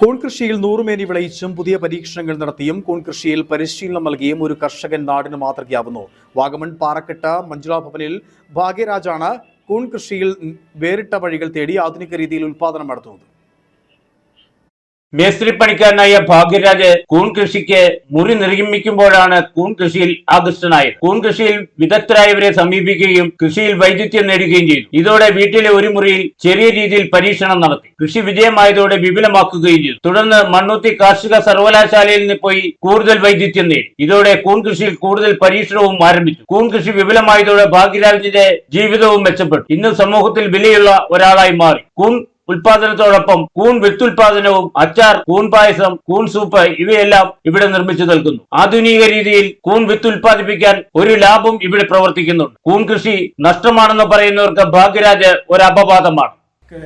കൂൺ കൃഷിയിൽ നൂറുമേനി വിളയിച്ചും പുതിയ പരീക്ഷണങ്ങൾ നടത്തിയും കൂൺ കൃഷിയിൽ പരിശീലനം നൽകിയും ഒരു കർഷകൻ നാടിന് മാതൃകയാവുന്നു. വാഗമൺ പാറക്കെട്ട മഞ്ജുള ഭവനിൽ ഭാഗ്യരാജാണ് കൂൺ കൃഷിയിൽ വേറിട്ട വഴികൾ തേടി ആധുനിക രീതിയിൽ ഉൽപാദനം നടത്തുന്നത്. മേസ്ത്രിപ്പണിക്കാരനായ ഭാഗ്യരാജ് കൂൺ കൃഷിക്ക് മുറി നിർമ്മിക്കുമ്പോഴാണ് കൂൺ കൃഷിയിൽ ആകൃഷ്ടനായത്. കൂൺ കൃഷിയിൽ വിദഗ്ധരായവരെ സമീപിക്കുകയും കൃഷിയിൽ വൈദഗ്ധ്യം നേടുകയും ചെയ്തു. ഇതോടെ വീട്ടിലെ ഒരു മുറിയിൽ ചെറിയ രീതിയിൽ പരീക്ഷണം നടത്തി. കൃഷി വിജയമായതോടെ വിപുലമാക്കുകയും ചെയ്തു. തുടർന്ന് മണ്ണുത്തി കാർഷിക സർവകലാശാലയിൽ നിന്ന് പോയി കൂടുതൽ വൈദഗ്ധ്യം നേടി. ഇതോടെ കൂൺ കൃഷിയിൽ കൂടുതൽ പരീക്ഷണവും ആരംഭിച്ചു. കൂൺ കൃഷി വിപുലമായതോടെ ഭാഗ്യരാജിന്റെ ജീവിതവും മെച്ചപ്പെട്ടു. ഇന്ന് സമൂഹത്തിൽ വിലയുള്ള ഒരാളായി മാറി. കൂൺ ഉൽപാദനത്തോടൊപ്പം കൂൺ വിത്തുൽപാദനവും അച്ചാർ കൂൺ പായസം കൂൺ സൂപ്പ് ഇവയെല്ലാം ഇവിടെ നിർമ്മിച്ചു നൽകുന്നു. ആധുനിക രീതിയിൽ കൂൺ വിത്ത് ഉൽപ്പാദിപ്പിക്കാൻ ഒരു ലാഭം ഇവിടെ പ്രവർത്തിക്കുന്നുണ്ട്. കൂൺ കൃഷി നഷ്ടമാണെന്ന് പറയുന്നവർക്ക് ഭാഗ്യരാജ് ഒരു അപവാദമാണ്.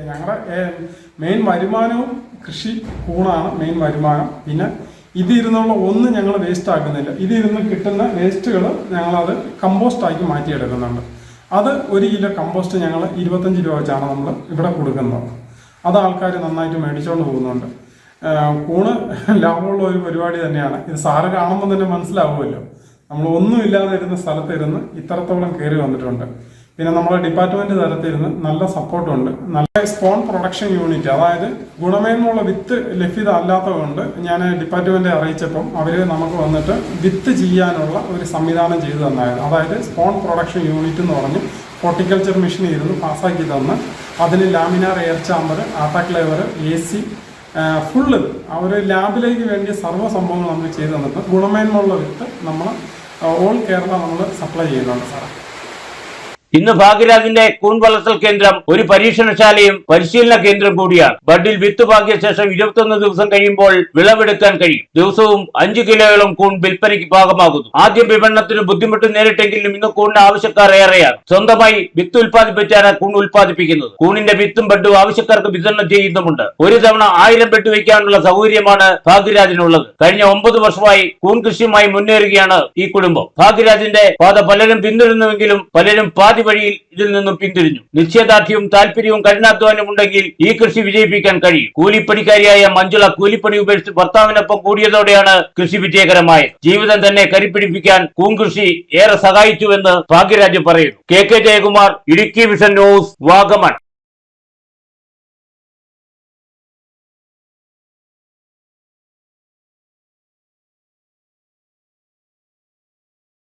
ഞങ്ങളുടെ മെയിൻ വരുമാനവും കൃഷി കൂണാണ് മെയിൻ വരുമാനം. പിന്നെ ഇതിരുന്നുള്ള ഒന്നും ഞങ്ങൾ വേസ്റ്റ് ആക്കുന്നില്ല. ഇതിരുന്ന് കിട്ടുന്ന വേസ്റ്റുകൾ ഞങ്ങളത് കമ്പോസ്റ്റ് ആക്കി മാറ്റിയെടുക്കുന്നുണ്ട്. അത് ഒരു കിലോ കമ്പോസ്റ്റ് ഞങ്ങൾ ഇരുപത്തഞ്ച് രൂപ വെച്ചാണ് നമ്മൾ ഇവിടെ കൊടുക്കുന്നത്. അത് ആൾക്കാർ നന്നായിട്ട് മേടിച്ചുകൊണ്ട് പോകുന്നുണ്ട്. കൂണ് ലാഭമുള്ള ഒരു പരിപാടി തന്നെയാണ്. ഇത് കാണുമ്പോൾ തന്നെ മനസ്സിലാവുമല്ലോ. നമ്മൾ ഒന്നുമില്ലാതെ ഇരുന്ന സ്ഥലത്ത് ഇരുന്ന് ഇത്രത്തോളം കയറി വന്നിട്ടുണ്ട്. പിന്നെ നമ്മുടെ ഡിപ്പാർട്ട്മെന്റ് തലത്തിരുന്ന് നല്ല സപ്പോർട്ടുണ്ട്. നല്ല സ്പോൺ പ്രൊഡക്ഷൻ യൂണിറ്റ് അതായത് ഗുണമേന്മയുള്ള വിത്ത് ലഭ്യത അല്ലാത്തതുകൊണ്ട് ഞാൻ ഡിപ്പാർട്ട്മെന്റ് അറിയിച്ചപ്പം അവർ നമുക്ക് വന്നിട്ട് വിത്ത് ചെയ്യാനുള്ള ഒരു സംവിധാനം ചെയ്തു തന്നായിരുന്നു. അതായത് സ്പോൺ പ്രൊഡക്ഷൻ യൂണിറ്റ് എന്ന് പറഞ്ഞ് ഹോർട്ടിക്കൾച്ചർ മെഷീൻ ഇരുന്ന് പാസ്സാക്കി തന്ന് അതിന് laminar air chamber autoclave A C full അവർ ലാബിലേക്ക് വേണ്ടിയ സർവ സംഭവങ്ങൾ നമ്മൾ ചെയ്തു തന്നിട്ട് ഗുണമേന്മയുള്ള വിത്ത് നമ്മൾ ഓൾ കേരള നമ്മൾ സപ്ലൈ ചെയ്യുന്നുണ്ട് സാറേ. ഇന്ന് ഭാഗ്യരാജിന്റെ കൂൺ വളർത്തൽ കേന്ദ്രം ഒരു പരീക്ഷണശാലയും പരിശീലന കേന്ദ്രം കൂടിയാണ്. ബഡിൽ വിത്ത് പാകിയ ശേഷം ഇരുപത്തൊന്ന് ദിവസം കഴിയുമ്പോൾ വിളവെടുക്കാൻ കഴിയും. ദിവസവും അഞ്ചു കിലോയോളം കൂൺ വിൽപ്പനയ്ക്ക് ഭാഗമാകുന്നു ആദ്യം വിപണനത്തിന് ബുദ്ധിമുട്ട് നേരിട്ടെങ്കിലും ഇന്ന് കൂണിന് ആവശ്യക്കാർ ഏറെയാണ്. സ്വന്തമായി വിത്ത് ഉൽപ്പാദിപ്പിച്ചാണ് കൂൺ ഉൽപ്പാദിപ്പിക്കുന്നത്. കൂണിന്റെ വിത്തും ബഡും ആവശ്യക്കാർക്ക് വിതരണം ചെയ്യുന്നുമുണ്ട്. ഒരു തവണ ആയിരം ബെഡ് വയ്ക്കാനുള്ള സൗകര്യമാണ് ഭാഗ്യരാജിനുള്ളത്. കഴിഞ്ഞ ഒമ്പത് വർഷമായി കൂൺ കൃഷിയുമായി മുന്നേറുകയാണ് ഈ കുടുംബം. ഭാഗ്യരാജിന്റെ പാത പലരും പിന്തുടരുന്നുവെങ്കിലും പലരും പാതി വഴിയിൽ ഇതിൽ നിന്നും പിന്തിരിഞ്ഞു. നിശ്ചയദാർഢ്യവും താല്പര്യവും കഠിനാധ്വാനം ഉണ്ടെങ്കിൽ ഈ കൃഷി വിജയിപ്പിക്കാൻ കഴിയും. കൂലിപ്പണിക്കാരിയായ മഞ്ജുള കൂലിപ്പണി ഉപേക്ഷിച്ച് ഭർത്താവിനൊപ്പം കൂടിയതോടെയാണ് കൃഷി വിജയകരമായത്. ജീവിതം തന്നെ കരിപ്പിടിപ്പിക്കാൻ കൂങ്കൃഷി ഏറെ സഹായിച്ചുവെന്ന് ഭാഗ്യരാജ് പറയുന്നു. K K Jayakumar Idukki vision news Vagamon.